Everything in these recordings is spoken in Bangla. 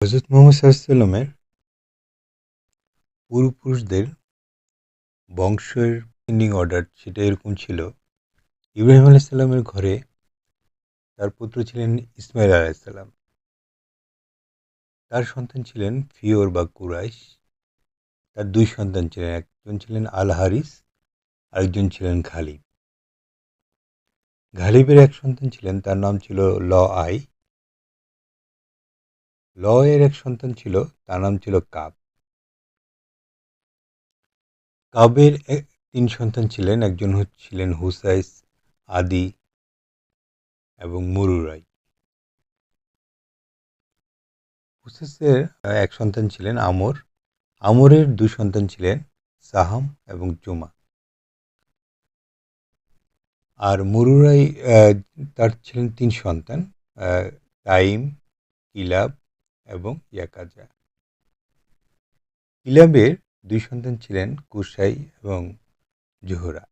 হজরত মোহাম্মদ সাল্লামের পূর্বপুরুষদের বংশের পেন্ডিং অর্ডার সেটা এরকম ছিল। ইব্রাহিম আলাইসাল্লামের ঘরে তার পুত্র ছিলেন ইসমাইল আলাইসাল্লাম তার সন্তান ছিলেন ফিওর বা কুরাইশ। তার দুই সন্তান ছিলেন, একজন ছিলেন আল হারিস আরেকজন ছিলেন খালিব ঘালিবের এক সন্তান ছিলেন, তার নাম ছিল ল আই। ল এর এক সন্তান ছিল, তার নাম ছিল কাব। কাবের তিন সন্তান ছিলেন, একজন ছিলেন হুসাইস, আদি এবং মুরুরাই। হুসাইসের এক সন্তান ছিলেন আমর। আমরের দুই সন্তান ছিলেন সাহাম এবং জুমা। আর মুরুরাই তার ছিলেন তিন সন্তান টাইম কিলাব এবং ইয়াকাজা। কিলাবের দুই সন্তান ছিলেন কুসাই এবং জোহরা।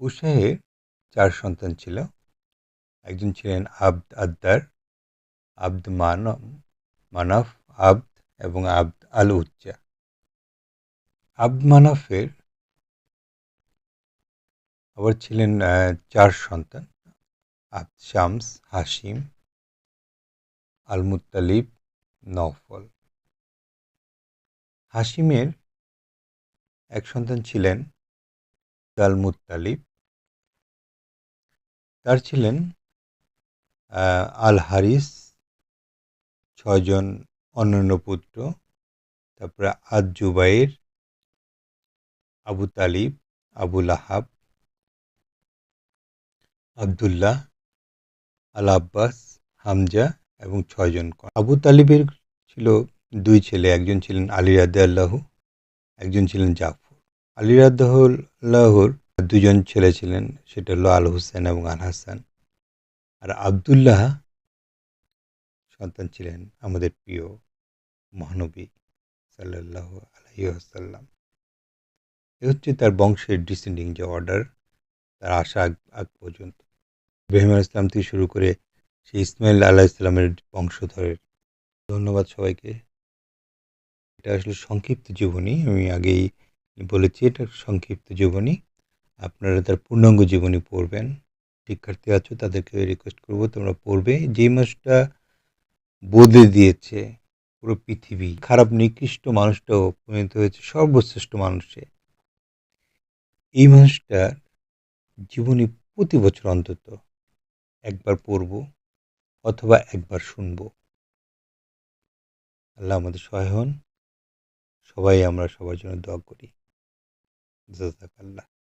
কুসাইয়ের চার সন্তান ছিল। একজন ছিলেন আব্দ আদ্দার, আব্দ মানব মানাফ, আব্দ এবং আব্দ আল উচ্চা আব্দ মানাফের আবার ছিলেন চার সন্তান। আব্দ শামস হাসিম আল মুতালিব নফল হাসিমের এক সন্তান ছিলেন আল মুতালিব তার ছিলেন আল হারিস ছয়জন অন্যান্য পুত্র, তারপরে আদ জুবাইর আবু তালিব আবুল আহাব আবদুল্লাহ আল আব্বাস, হামজা এবং ছয়জন আবু তালিবের ছিল দুই ছেলে, একজন ছিলেন আলী রাদ্দাল্লাহু একজন ছিলেন জাফর। আলী রাদ্দাহুল্লাহর দুজন ছেলে ছিলেন, সেটা হলো আল হুসেন এবং আল হাসান। আর আবদুল্লাহ সন্তান ছিলেন আমাদের প্রিয় মহানবী সাল্লাহ আলহি আসাল্লাম এ হচ্ছে তার বংশের ডিসেন্ডিং যে অর্ডার তার আশা আগ পর্যন্ত। ইব্রাহিম ইসলাম থেকে শুরু করে সেই ইসমাইল আল্লাহ ইসলামের বংশধরের। ধন্যবাদ সবাইকে। এটা আসলে সংক্ষিপ্ত জীবনী, আমি আগেই বলেছি এটা সংক্ষিপ্ত জীবনী। আপনারা তার পূর্ণাঙ্গ জীবনী পড়বেন। শিক্ষার্থী আছো, তাদেরকে রিকোয়েস্ট করব তোমরা পড়বে। যে মাসটা বদলে দিয়েছে পুরো পৃথিবী, খারাপ নিকৃষ্ট মানুষটাও পরিণত হয়েছে, সর্বশ্রেষ্ঠ মানুষে। এই মানুষটার জীবনী প্রতি বছর অন্তত একবার পড়ব অথবা একবার শুনব। আল্লাহ আমাদের সহায় হন। সবাই আমরা সবার জন্য দোয়া করি। জাজাক আল্লাহ